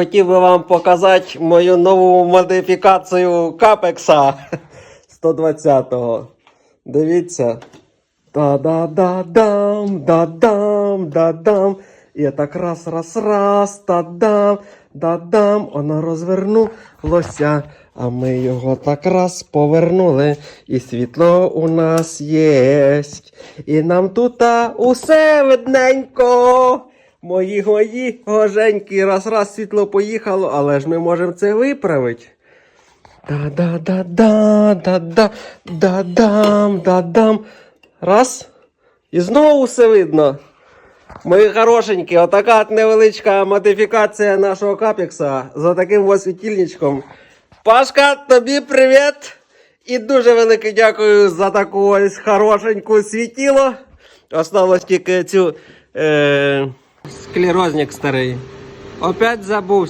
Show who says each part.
Speaker 1: Хотів би вам показати мою нову модифікацію капекса 120-го. Дивіться. Та-да-да-дам, да-дам, да-дам. І так раз, раз, раз, та-дам, да-дам. Воно розвернулося. А ми його так раз повернули. І світло у нас єсть. І нам тут усе видненько. Мої мої гоженькі, раз раз світло поїхало, але ж ми можемо це виправити. Да-да-да-да-да-да-да-дам, да-дам. Раз. І знову все видно. Мої хорошенькі, отака от невеличка модифікація нашого капекса з таким ось світильничком. Пашка, тобі привіт! І дуже велике дякую за таку ось хорошеньку світіло. Осталось тільки цю е, склерозник старий. Опять забувся.